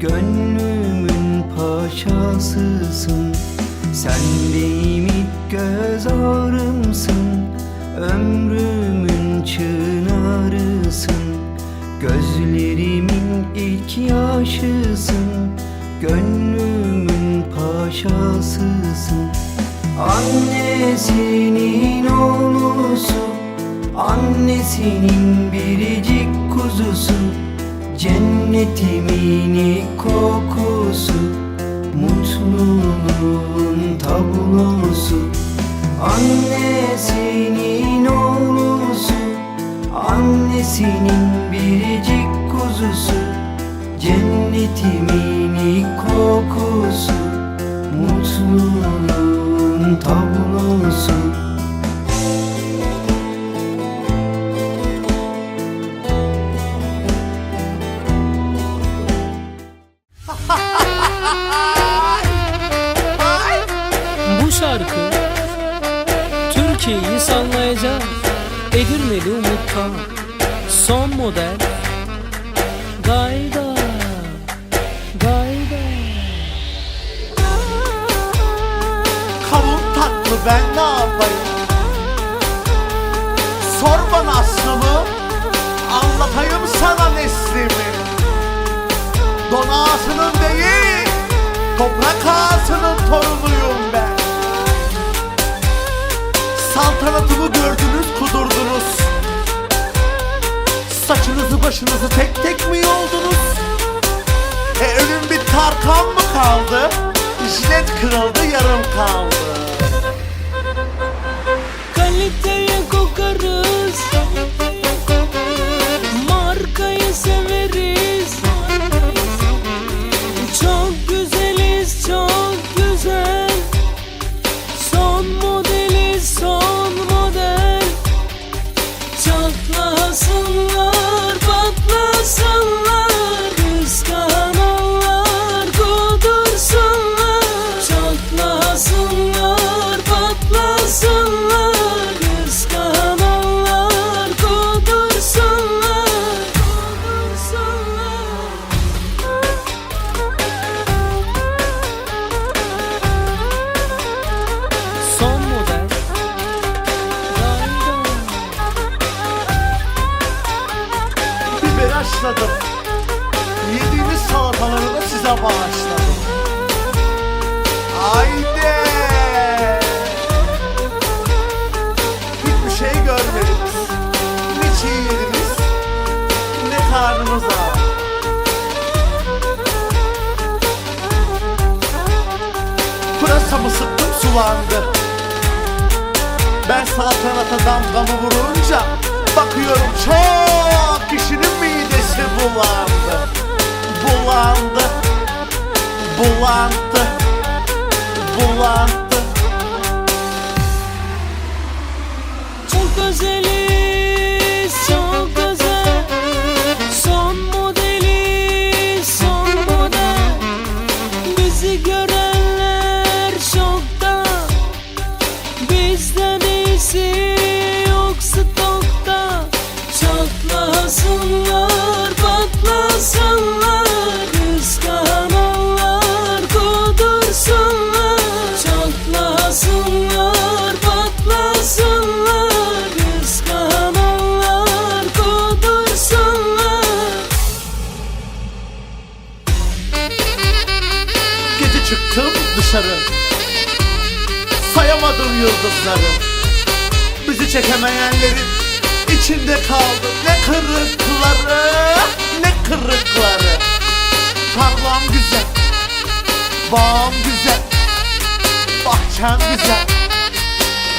Gönlümün paşasısın. Sen benim ilk göz ağrımsın. Ömrümün çınarısın. Gözlerimin ilk yaşısın. Gönlümün paşasısın. Annesinin oğlusu Annesinin biricik kuzusu Cennetimin kokusu Mutluluğun tablosu. Annesinin oğlusu Annesinin biricik kuzusu. Cennetimin kokusu ben ne yapayım? Sor bana aslımı Anlatayım sana neslimi Don ağasının değil Toprak ağasının torunuyum ben Saltanatımı gördünüz kudurdunuz Saçınızı başınızı tek tek mi yoldunuz? E ölüm bir tarkan mı kaldı? Jilet kırıldı yarım kaldı görür Biber haşladım Yediğiniz salataları da size bağışladım. Haydi! Hiçbir şey görmediniz. Ne çiğ yediniz Ne karnınız ağrı Pırasamı sıktım sulandı ben saltanata damgamı vurunca Bakıyorum çok kişinin bulandı Bulandı Bulandı Bulandı Çok özel. Son modeliz, son model. Bizi görenler şokta. Bizden iyisi Sayamadım yıldızları. Bizi çekemeyenlerin içinde kaldım Ne kırıkları Ne kırıkları. Tarlam güzel Bağım güzel Bahçem güzel.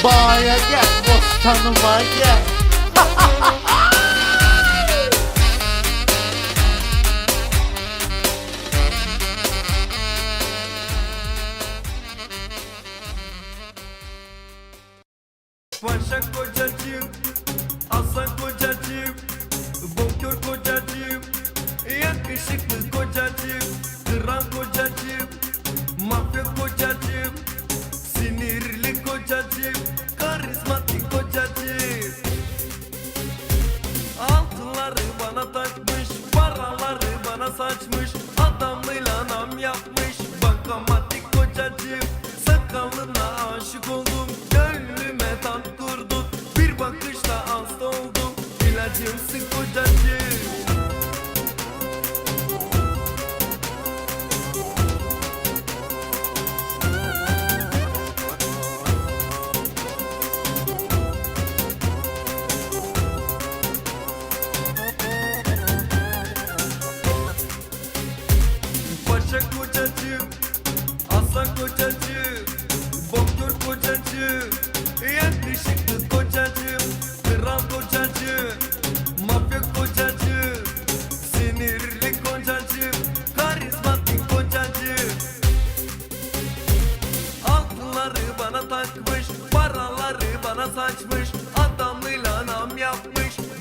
Bağa gel Bostanıma gel мышь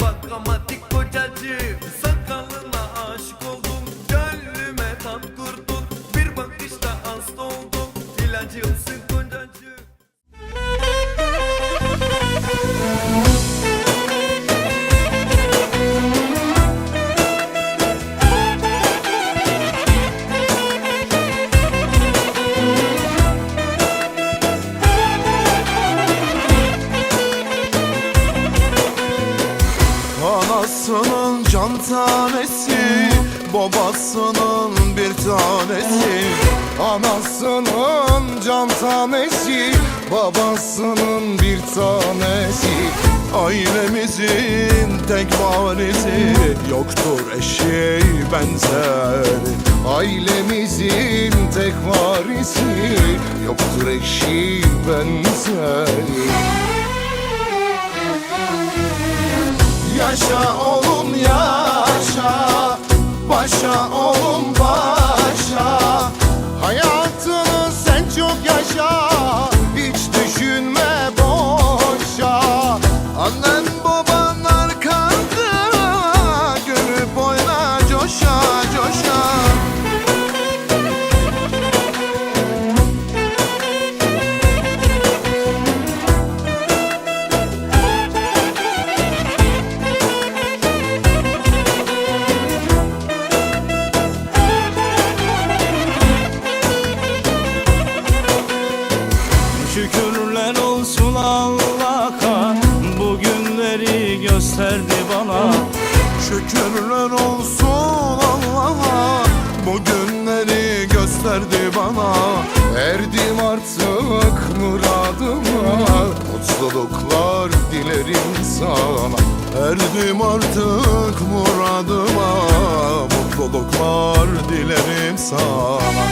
bakamatik kocacığım. Sakalına aşık oldum, gönlüme tat bir bakışta hasta oldum, Anasının can tanesi Babasının bir tanesi. Anasının can tanesi Babasının bir tanesi. Ailemizin tek varisi Yoktur eşeği benzeri Ailemizin tek varisi Yoktur eşeği benzeri Yaşa oğlum yaşa. Başa oğlum gösterdi bana. Erdim artık muradıma. Mutluluklar dilerim sana. Erdim artık muradıma. Mutluluklar dilerim sana.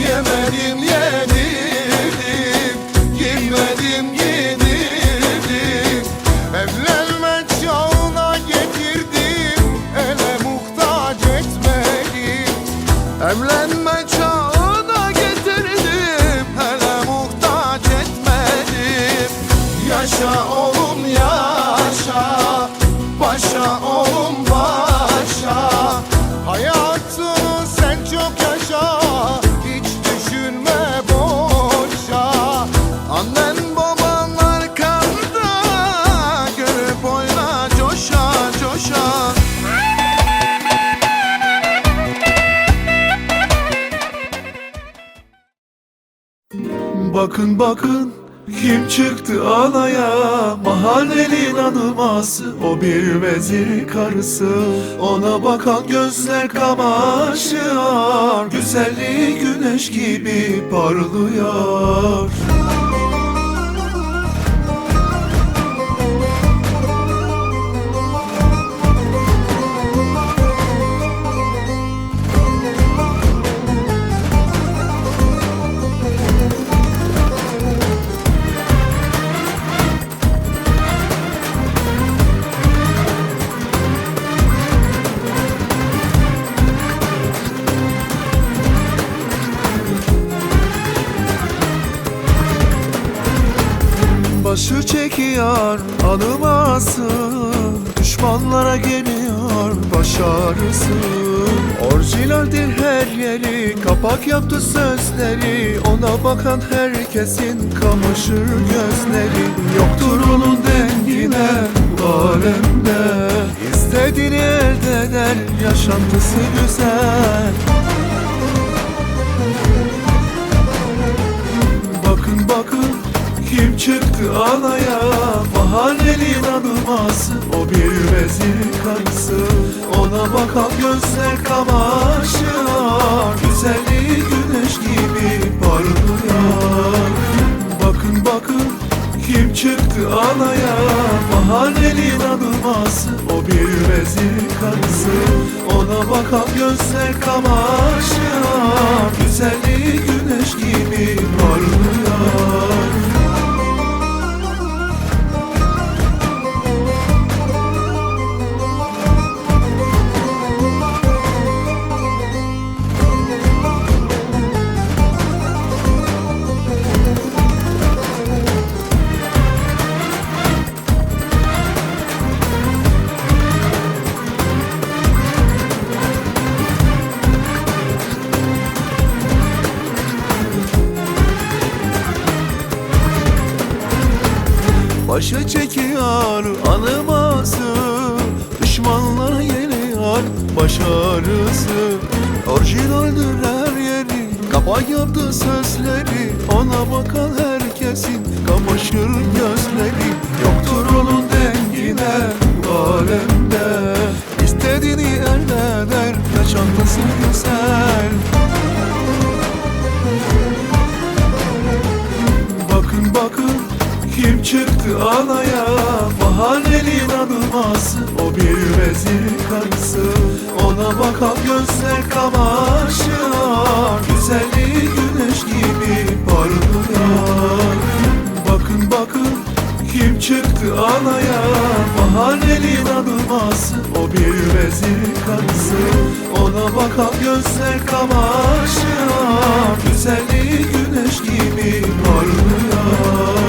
Yemedim yedirdim Bakın bakın kim çıktı alaya? Mahallenin adıması O bir vezir karısı. Ona bakan gözler kamaşıyor Güzelliği güneş gibi parlıyor Başı çekiyor anıması Düşmanlara geliyor baş ağrısı. Orijinaldir her yeri Kapak yaptı sözleri. Ona bakan herkesin kamaşır gözleri. Yoktur onun dengine bu alemde. İstediğini eder Yaşantısı güzel çıktı alaya Mahallenin hanıması O bir vezir karısı Ona bakan gözler kamaşıyor Güzelliği güneş gibi parlıyor. Bakın bakın kim çıktı alaya Mahallenin hanıması O bir vezir karısı Ona bakan gözler kamaşıyor Başa çekiyor anıması Düşmanlara geliyor başarısı Orijinaldir her yeri Kapak yaptı sözleri Ona bakan herkesin Kamaşır gözleri. Yoktur onun dengine bu alemde İstediğini elde eder Yaşantısı güzel alaya Mahallenin hanıması O bir vezir karısı Ona bakan gözler kamaşıyor. Güzelliği güneş gibi parlıyor. Bakın bakın kim çıktı alaya Mahallenin hanıması O bir vezir karısı Ona bakan gözler kamaşıyor. Güzelliği güneş gibi parlıyor